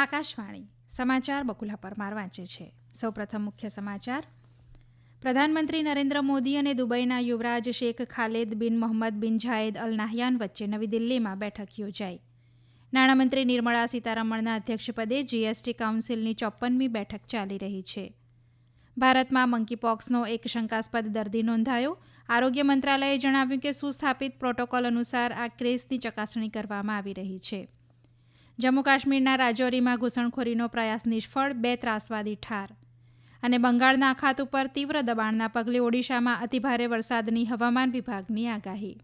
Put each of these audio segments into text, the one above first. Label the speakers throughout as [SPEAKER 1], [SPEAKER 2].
[SPEAKER 1] આકાશવાણી સમાચાર બકુલા પરમાર વાંચે છે. સૌપ્રથમ મુખ્ય સમાચાર. પ્રધાનમંત્રી નરેન્દ્ર મોદી અને દુબઈના યુવરાજ શેખ ખાલેદ બિન મોહમ્મદ બિન જાયેદ અલ નાહયાન વચ્ચે નવી દિલ્હીમાં બેઠક યોજાઈ. નાણામંત્રી નિર્મળા સીતારમણના અધ્યક્ષપદે જીએસટી કાઉન્સિલની ચોપ્પનમી બેઠક ચાલી રહી છે. ભારતમાં મંકીપોક્સનો એક શંકાસ્પદ દર્દી નોંધાયો. આરોગ્ય મંત્રાલયે જણાવ્યું કે સુસ્થાપિત પ્રોટોકોલ અનુસાર આ કેસની ચકાસણી કરવામાં આવી રહી છે. જમ્મુ કાશ્મીરના રાજૌરીમાં ઘૂસણખોરીનો પ્રયાસ નિષ્ફળ, બે ત્રાસવાદી ઠાર. અને બંગાળના અખાત ઉપર તીવ્ર દબાણના પગલે ઓડિશામાં અતિભારે વરસાદની હવામાન વિભાગની આગાહી.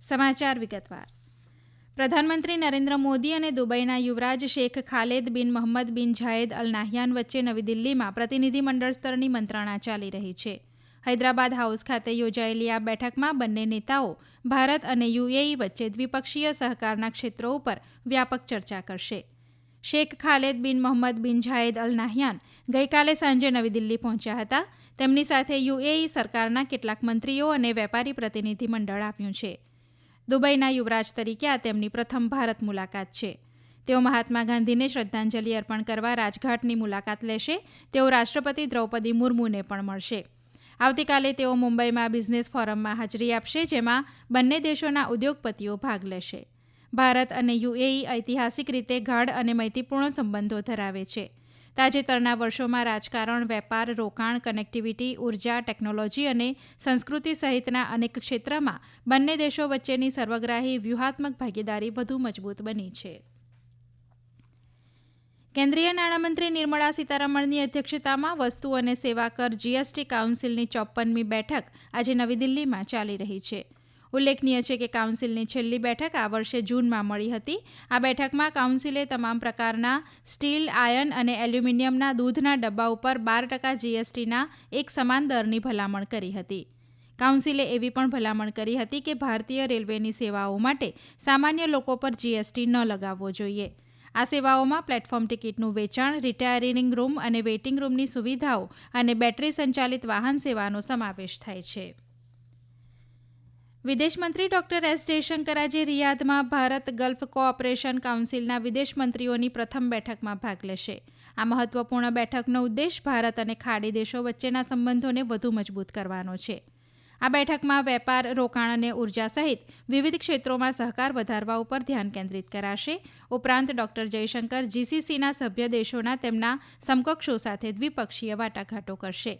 [SPEAKER 1] સમાચાર વિગતવાર. પ્રધાનમંત્રી નરેન્દ્ર મોદી અને દુબઈના યુવરાજ શેખ ખાલેદ બિન મોહમ્મદ બિન જાયેદ અલ નાહયાન વચ્ચે નવી દિલ્હીમાં પ્રતિનિધિમંડળ સ્તરની મંત્રણા ચાલી રહી છે. હૈદરાબાદ હાઉસ ખાતે યોજાયેલી આ બેઠકમાં બંને નેતાઓ ભારત અને યુએઈ વચ્ચે દ્વિપક્ષીય સહકારના ક્ષેત્રો ઉપર વ્યાપક ચર્ચા કરશે. શેખ ખાલેદ બિન મોહમ્મદ બિન જાયેદ અલ નાહયાન ગઈકાલે સાંજે નવી દિલ્હી પહોંચ્યા હતા. તેમની સાથે યુએઈ સરકારના કેટલાક મંત્રીઓ અને વેપારી પ્રતિનિધિ મંડળ આવ્યું છે. દુબઈના યુવરાજ તરીકે આ તેમની પ્રથમ ભારત મુલાકાત છે. તેઓ મહાત્મા ગાંધીને શ્રદ્ધાંજલિ અર્પણ કરવા રાજઘાટની મુલાકાત લેશે. તેઓ રાષ્ટ્રપતિ દ્રૌપદી મુર્મુને પણ મળશે. આવતીકાલે તેઓ મુંબઈમાં બિઝનેસ ફોરમમાં હાજરી આપશે, જેમાં બંને દેશોના ઉદ્યોગપતિઓ ભાગ લેશે. ભારત અને યુએઈ ઐતિહાસિક રીતે ગાઢ અને મૈત્રીપૂર્ણ સંબંધો ધરાવે છે. તાજેતરના વર્ષોમાં રાજકારણ, વેપાર, રોકાણ, કનેક્ટિવિટી, ઊર્જા, ટેકનોલોજી અને સંસ્કૃતિ સહિતના અનેક ક્ષેત્રમાં બંને દેશો વચ્ચેની સર્વગ્રાહી વ્યૂહાત્મક ભાગીદારી વધુ મજબૂત બની છે. કેન્દ્રીય નાણામંત્રી નિર્મળા સીતારમણની અધ્યક્ષતામાં વસ્તુ અને સેવા કર જીએસટી કાઉન્સિલની ચોપ્પનમી બેઠક આજે નવી દિલ્હીમાં ચાલી રહી છે. ઉલ્લેખનીય છે કે કાઉન્સિલની છેલ્લી બેઠક આ વર્ષે જૂનમાં મળી હતી. આ બેઠકમાં કાઉન્સિલે તમામ પ્રકારના સ્ટીલ, આયન અને એલ્યુમિનિયમના દૂધના ડબ્બા ઉપર બાર ટકા જીએસટીના એક સમાન દરની ભલામણ કરી હતી. કાઉન્સિલે એવી પણ ભલામણ કરી હતી કે ભારતીય રેલવેની સેવાઓ માટે સામાન્ય લોકો પર જીએસટી ન લગાવવો જોઈએ. આ સેવાઓમાં પ્લેટફોર્મ ટિકિટનું વેચાણ રિટાયરિંગ રૂમ અને વેઇટિંગ રૂમની સુવિધાઓ અને બેટરી સંચાલિત વાહન સેવાનો સમાવેશ થાય છે. વિદેશમંત્રી ડોક્ટર એસ જયશંકર આજે રિયાદમાં ભારત ગલ્ફ કોઓપરેશન કાઉન્સિલના વિદેશમંત્રીઓની પ્રથમ બેઠકમાં ભાગ લેશે. આ મહત્વપૂર્ણ બેઠકનો ઉદ્દેશ ભારત અને ખાડી દેશો વચ્ચેના સંબંધોને વધુ મજબૂત કરવાનો છે. આ બેઠકમાં વેપાર, રોકાણ અને ઊર્જા સહિત વિવિધ ક્ષેત્રોમાં સહકાર વધારવા ઉપર ધ્યાન કેન્દ્રિત કરાશે. ઉપરાંત ડોક્ટર જયશંકર જીસીસીના સભ્ય દેશોના તેમના સમકક્ષો સાથે દ્વિપક્ષીય વાટાઘાટો કરશે.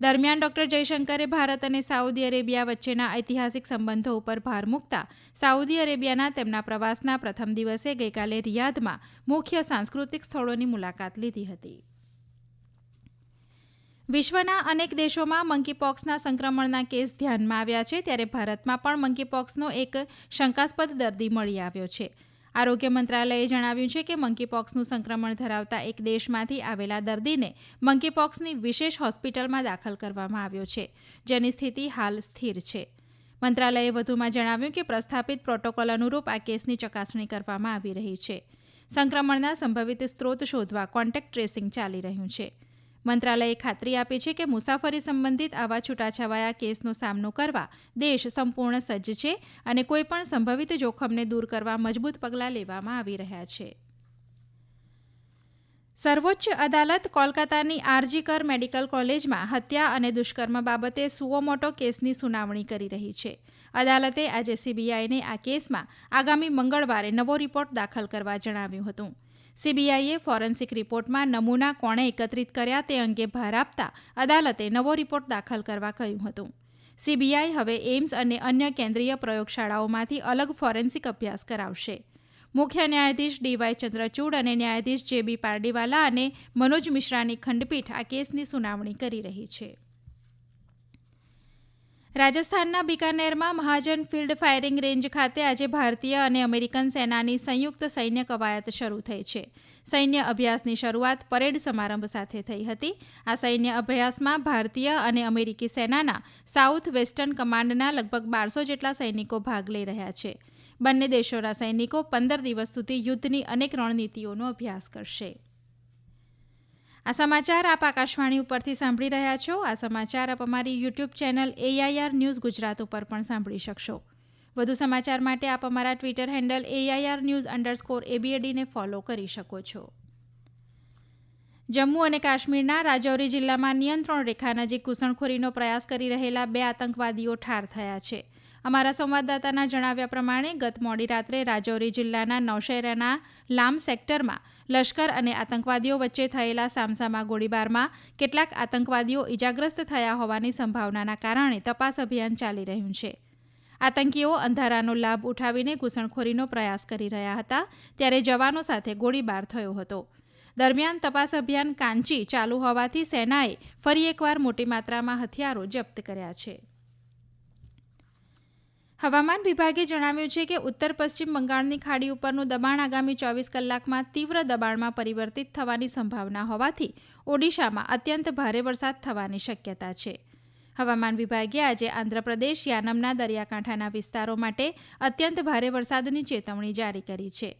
[SPEAKER 1] દરમિયાન ડોક્ટર જયશંકરે ભારત અને સાઉદી અરેબિયા વચ્ચેના ઐતિહાસિક સંબંધો ઉપર ભાર મૂકતા સાઉદી અરેબિયાના તેમના પ્રવાસના પ્રથમ દિવસે ગઈકાલે રિયાદમાં મુખ્ય સાંસ્કૃતિક સ્થળોની મુલાકાત લીધી હતી. વિશ્વના અનેક દેશોમાં મંકીપોક્સના સંક્રમણના કેસ ધ્યાનમાં આવ્યા છે, ત્યારે ભારતમાં પણ મંકીપોક્સનો એક શંકાસ્પદ દર્દી મળી આવ્યો છે. આરોગ્ય મંત્રાલયે જણાવ્યું છે કે મંકીપોક્સનું સંક્રમણ ધરાવતા એક દેશમાંથી આવેલા દર્દીને મંકીપોક્સની વિશેષ હોસ્પિટલમાં દાખલ કરવામાં આવ્યો છે, જેની સ્થિતિ હાલ સ્થિર છે. મંત્રાલયે વધુમાં જણાવ્યું કે પ્રસ્થાપિત પ્રોટોકોલ અનુરૂપ આ કેસની ચકાસણી કરવામાં આવી રહી છે. સંક્રમણના સંભવિત સ્ત્રોત શોધવા કોન્ટેક્ટ ટ્રેસિંગ ચાલી રહ્યું છે. મંત્રાલયે ખાતરી આપી છે કે મુસાફરી સંબંધિત આવા છૂટાછવાયા કેસનો સામનો કરવા દેશ સંપૂર્ણ સજ્જ છે અને કોઈપણ સંભવિત જોખમને દૂર કરવા મજબૂત પગલાં લેવામાં આવી રહ્યા છે. સર્વોચ્ચ અદાલત કોલકાતાની આરજી કર મેડિકલ કોલેજમાં હત્યા અને દુષ્કર્મ બાબતે સુઓમોટો કેસની સુનાવણી કરી રહી છે. અદાલતે આજે સીબીઆઈને આ કેસમાં આગામી મંગળવારે નવો રિપોર્ટ દાખલ કરવા જણાવ્યું હતું. સીબીઆઈએ ફોરેન્સિક રિપોર્ટમાં નમૂના કોણે એકત્રિત કર્યા તે અંગે ભાર આપતા અદાલતે નવો રિપોર્ટ દાખલ કરવા કહ્યું હતું. સીબીઆઈ હવે એમ્સ અને અન્ય કેન્દ્રીય પ્રયોગશાળાઓમાંથી અલગ ફોરેન્સિક અભ્યાસ કરાવશે. મુખ્ય ન્યાયાધીશ ડીવાય ચંદ્રચૂડ અને ન્યાયાધીશ જે બી પારડીવાલા અને મનોજ મિશ્રાની ખંડપીઠ આ કેસની સુનાવણી કરી રહી છે. રાજસ્થાનના બિકાનેરમાં મહાજન ફિલ્ડ ફાયરિંગ રેન્જ ખાતે આજે ભારતીય અને અમેરિકન સેનાની સંયુક્ત સૈન્ય કવાયત શરૂ થઈ છે. સૈન્ય અભ્યાસની શરૂઆત પરેડ સમારંભ સાથે થઈ હતી. આ સૈન્ય અભ્યાસમાં ભારતીય અને અમેરિકી સેનાના સાઉથ વેસ્ટર્ન કમાન્ડના લગભગ બારસો જેટલા સૈનિકો ભાગ લઈ રહ્યા છે. બંને દેશોના સૈનિકો પંદર દિવસ સુધી યુદ્ધની અનેક રણનીતિઓનો અભ્યાસ કરશે. આ સમાચાર આપ આકાશવાણી ઉપરથી સાંભળી રહ્યા છો. આ સમાચાર આપ અમારી YouTube channel AIR news Gujarat ઉપર પણ સાંભળી શકશો. વધુ સમાચાર માટે આપ અમારા Twitter handle AIR news underscore એબીએડીને follow કરી શકો છો. જમ્મુ અને કાશ્મીરના રાજૌરી જિલ્લામાં નિયંત્રણ રેખા નજીક ઘૂસણખોરીનો પ્રયાસ કરી રહેલા બે આતંકવાદીઓ ઠાર થયા છે. અમારા સંવાદદાતાના જણાવ્યા પ્રમાણે ગત મોડી રાત્રે રાજૌરી જિલ્લાના નૌશેરાના લામ સેક્ટરમાં લશ્કર અને આતંકવાદીઓ વચ્ચે થયેલા સામસામા ગોળીબારમાં કેટલાક આતંકવાદીઓ ઇજાગ્રસ્ત થયા હોવાની સંભાવનાના કારણે તપાસ અભિયાન ચાલી રહ્યું છે. આતંકીઓ અંધારાનો લાભ ઉઠાવીને ઘૂસણખોરીનો પ્રયાસ કરી રહ્યા હતા ત્યારે જવાનો સાથે ગોળીબાર થયો હતો. દરમિયાન તપાસ અભિયાન કાંચી ચાલુ હોવાથી સેનાએ ફરી એકવાર મોટી માત્રામાં હથિયારો જપ્ત કર્યા છે. હવામાન વિભાગે જણાવ્યું છે કે ઉત્તર પશ્ચિમ બંગાળની ખાડી ઉપરનું દબાણ આગામી ચોવીસ કલાકમાં તીવ્ર દબાણમાં પરિવર્તિત થવાની સંભાવના હોવાથી ઓડિશામાં અત્યંત ભારે વરસાદ થવાની શક્યતા છે. હવામાન વિભાગે આજે આંધ્રપ્રદેશ, યાનમના દરિયાકાંઠાના વિસ્તારો માટે અત્યંત ભારે વરસાદની ચેતવણી જારી કરી છે.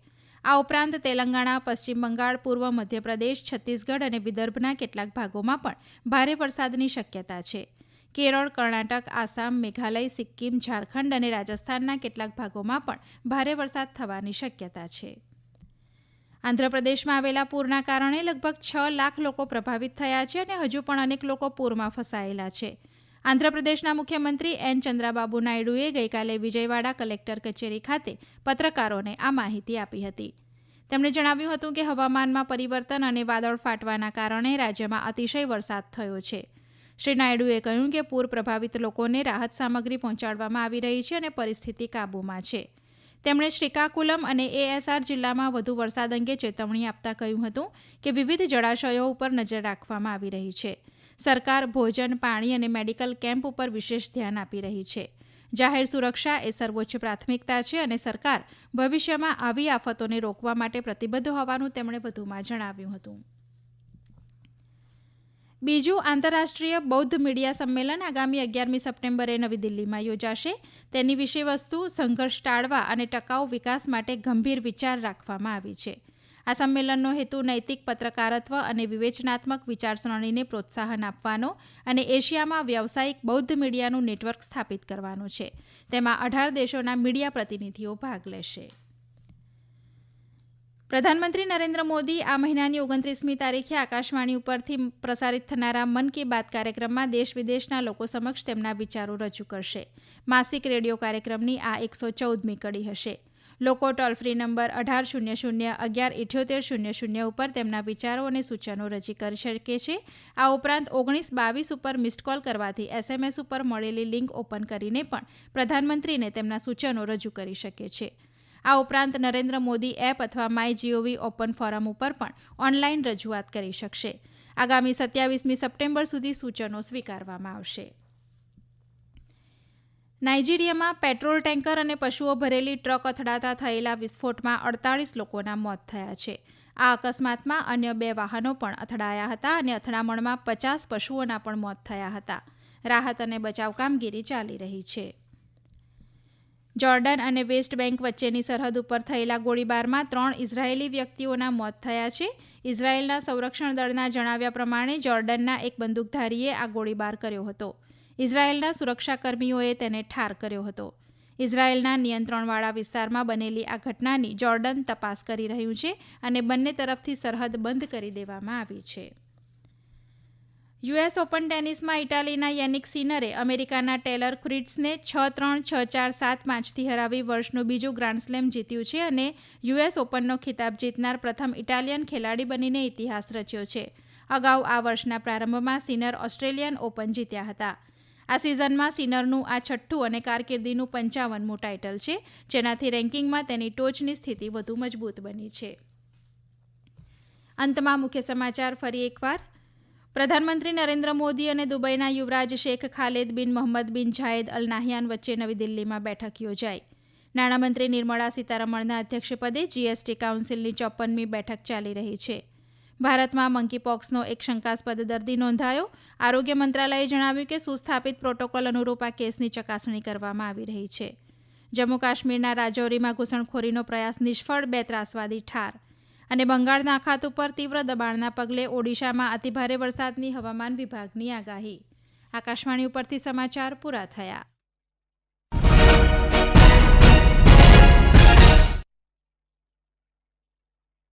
[SPEAKER 1] આ ઉપરાંત તેલંગાણા, પશ્ચિમ બંગાળ, પૂર્વ મધ્યપ્રદેશ, છત્તીસગઢ અને વિદર્ભના કેટલાક ભાગોમાં પણ ભારે વરસાદની શક્યતા છે. કેરળ, કર્ણાટક, આસામ, મેઘાલય, સિક્કિમ, ઝારખંડ અને રાજસ્થાનના કેટલાક ભાગોમાં પણ ભારે વરસાદ થવાની શક્યતા છે. આંધ્રપ્રદેશમાં આવેલા પૂરના કારણે લગભગ છ લાખ લોકો પ્રભાવિત થયા છે અને હજુ પણ અનેક લોકો પૂરમાં ફસાયેલા છે. આંધ્રપ્રદેશના મુખ્યમંત્રી એન. ચંદ્રાબાબુ નાયડુએ ગઈકાલે વિજયવાડા કલેક્ટર કચેરી ખાતે પત્રકારોને આ માહિતી આપી હતી. તેમણે જણાવ્યું હતું કે હવામાનમાં પરિવર્તન અને વાદળ ફાટવાના કારણે રાજ્યમાં અતિશય વરસાદ થયો છે. શ્રી નાયડુએ કહ્યું કે પૂર પ્રભાવિત લોકોને રાહત સામગ્રી પહોંચાડવામાં આવી રહી છે અને પરિસ્થિતિ કાબૂમાં છે. તેમણે શ્રીકાકુલમ અને એએસઆર જિલ્લામાં વધુ વરસાદ અંગે ચેતવણી આપતા કહ્યું હતું કે વિવિધ જળાશયો ઉપર નજર રાખવામાં આવી રહી છે. સરકાર ભોજન, પાણી અને મેડિકલ કેમ્પ ઉપર વિશેષ ધ્યાન આપી રહી છે. જાહેર સુરક્ષા એ સર્વોચ્ચ પ્રાથમિકતા છે અને સરકાર ભવિષ્યમાં આવી આફતોને રોકવા માટે પ્રતિબદ્ધ હોવાનું તેમણે વધુમાં જણાવ્યું હતું. બીજું આંતરરાષ્ટ્રીય બૌદ્ધ મીડિયા સંમેલન આગામી અગિયારમી સપ્ટેમ્બરે નવી દિલ્હીમાં યોજાશે. તેની વિષયવસ્તુ સંઘર્ષ ટાળવા અને ટકાઉ વિકાસ માટે ગંભીર વિચાર રાખવામાં આવી છે. આ સંમેલનનો હેતુ નૈતિક પત્રકારત્વ અને વિવેચનાત્મક વિચારસરણીને પ્રોત્સાહન આપવાનો અને એશિયામાં વ્યાવસાયિક બૌદ્ધ મીડિયાનું નેટવર્ક સ્થાપિત કરવાનો છે. તેમાં અઢાર દેશોના મીડિયા પ્રતિનિધિઓ ભાગ લેશે. પ્રધાનમંત્રી નરેન્દ્ર મોદી આ મહિનાની ઓગણત્રીસમી તારીખે આકાશવાણી ઉપરથી પ્રસારિત થનારા મન કી બાત કાર્યક્રમમાં દેશ વિદેશના લોકો સમક્ષ તેમના વિચારો રજૂ કરશે. માસિક રેડિયો કાર્યક્રમની આ એકસો ચૌદમી કડી હશે. લોકો ટોલ ફ્રી નંબર અઢાર શૂન્ય શૂન્ય અગિયાર ઇઠ્યોતેર શૂન્ય શૂન્ય ઉપર તેમના વિચારો અને સૂચનો રજી કરી શકે છે. આ ઉપરાંત ઓગણીસ બાવીસ ઉપર મિસ્ડ કોલ કરવાથી એસએમએસ ઉપર મળેલી લિંક ઓપન કરીને પણ પ્રધાનમંત્રીને તેમના સૂચનો રજૂ કરી શકે છે. આ ઉપરાંત નરેન્દ્ર મોદી એપ અથવા માય જીઓવી ઓપન ફોરમ ઉપર પણ ઓનલાઈન રજૂઆત કરી શકશે. આગામી સત્યાવીસમી સપ્ટેમ્બર સુધી સૂચનો સ્વીકારવામાં આવશે. નાઇજીરિયામાં પેટ્રોલ ટેન્કર અને પશુઓ ભરેલી ટ્રક અથડાતા થયેલા વિસ્ફોટમાં અડતાળીસ લોકોના મોત થયા છે. આ અકસ્માતમાં અન્ય બે વાહનો પણ અથડાયા હતા અને અથડામણમાં પચાસ પશુઓના પણ મોત થયા હતા. રાહત અને બચાવ કામગીરી ચાલી રહી છે. જોર્ડન અને વેસ્ટ બેંક વચ્ચેની સરહદ ઉપર થયેલા ગોળીબારમાં ત્રણ ઇઝરાયેલી વ્યક્તિઓના મોત થયા છે. ઇઝરાયેલના સંરક્ષણ દળના જણાવ્યા પ્રમાણે જોર્ડનના એક બંદૂકધારીએ આ ગોળીબાર કર્યો હતો. ઇઝરાયેલના સુરક્ષાકર્મીઓએ તેને ઠાર કર્યો હતો. ઇઝરાયેલના નિયંત્રણવાળા વિસ્તારમાં બનેલી આ ઘટનાની જોર્ડન તપાસ કરી રહ્યું છે અને બંને તરફથી સરહદ બંધ કરી દેવામાં આવી છે. યુએસ ઓપન ટેનિસમાં ઇટાલીના યેનિક સિનરે અમેરિકાના ટેલર ક્રિટ્સને છ ત્રણ છ ચાર સાત પાંચથી હરાવી વર્ષનું બીજું ગ્રાન્ડ સ્લેમ જીત્યું છે અને યુએસ ઓપનનો ખિતાબ જીતનાર પ્રથમ ઇટાલિયન ખેલાડી બનીને ઇતિહાસ રચ્યો છે. અગાઉ આ વર્ષના પ્રારંભમાં સિનર ઓસ્ટ્રેલિયન ઓપન જીત્યા હતા. આ સિઝનમાં સિનરનું આ છઠ્ઠું અને કારકિર્દીનું પંચાવનમું ટાઇટલ છે, જેનાથી રેન્કિંગમાં તેની ટોચની સ્થિતિ વધુ મજબૂત બની છે. અંતમાં મુખ્ય સમાચાર ફરી એકવાર. પ્રધાનમંત્રી નરેન્દ્ર મોદી અને દુબઈના યુવરાજ શેખ ખાલેદ બિન મોહમ્મદ બિન જાયદ અલ નાહયાન વચ્ચે નવી દિલ્હીમાં બેઠક યોજાઈ. નાણામંત્રી નિર્મળા સીતારમણના અધ્યક્ષપદે જીએસટી કાઉન્સિલની ચોપનમી બેઠક ચાલી રહી છે. ભારતમાં મંકીપોક્સનો એક શંકાસ્પદ દર્દી નોંધાયો. આરોગ્ય મંત્રાલયે જણાવ્યું કે સુસ્થાપિત પ્રોટોકોલ અનુરૂપ આ કેસની ચકાસણી કરવામાં આવી રહી છે. જમ્મુ કાશ્મીરના રાજૌરીમાં ઘૂસણખોરીનો પ્રયાસ નિષ્ફળ, બે ત્રાસવાદી ઠાર. અને બંગાળના અખાત ઉપર તીવ્ર દબાણના પગલે ઓડિશામાં અતિભારે વરસાદની હવામાન વિભાગની આગાહી. આકાશવાણી ઉપરથી સમાચાર પૂરા થયા.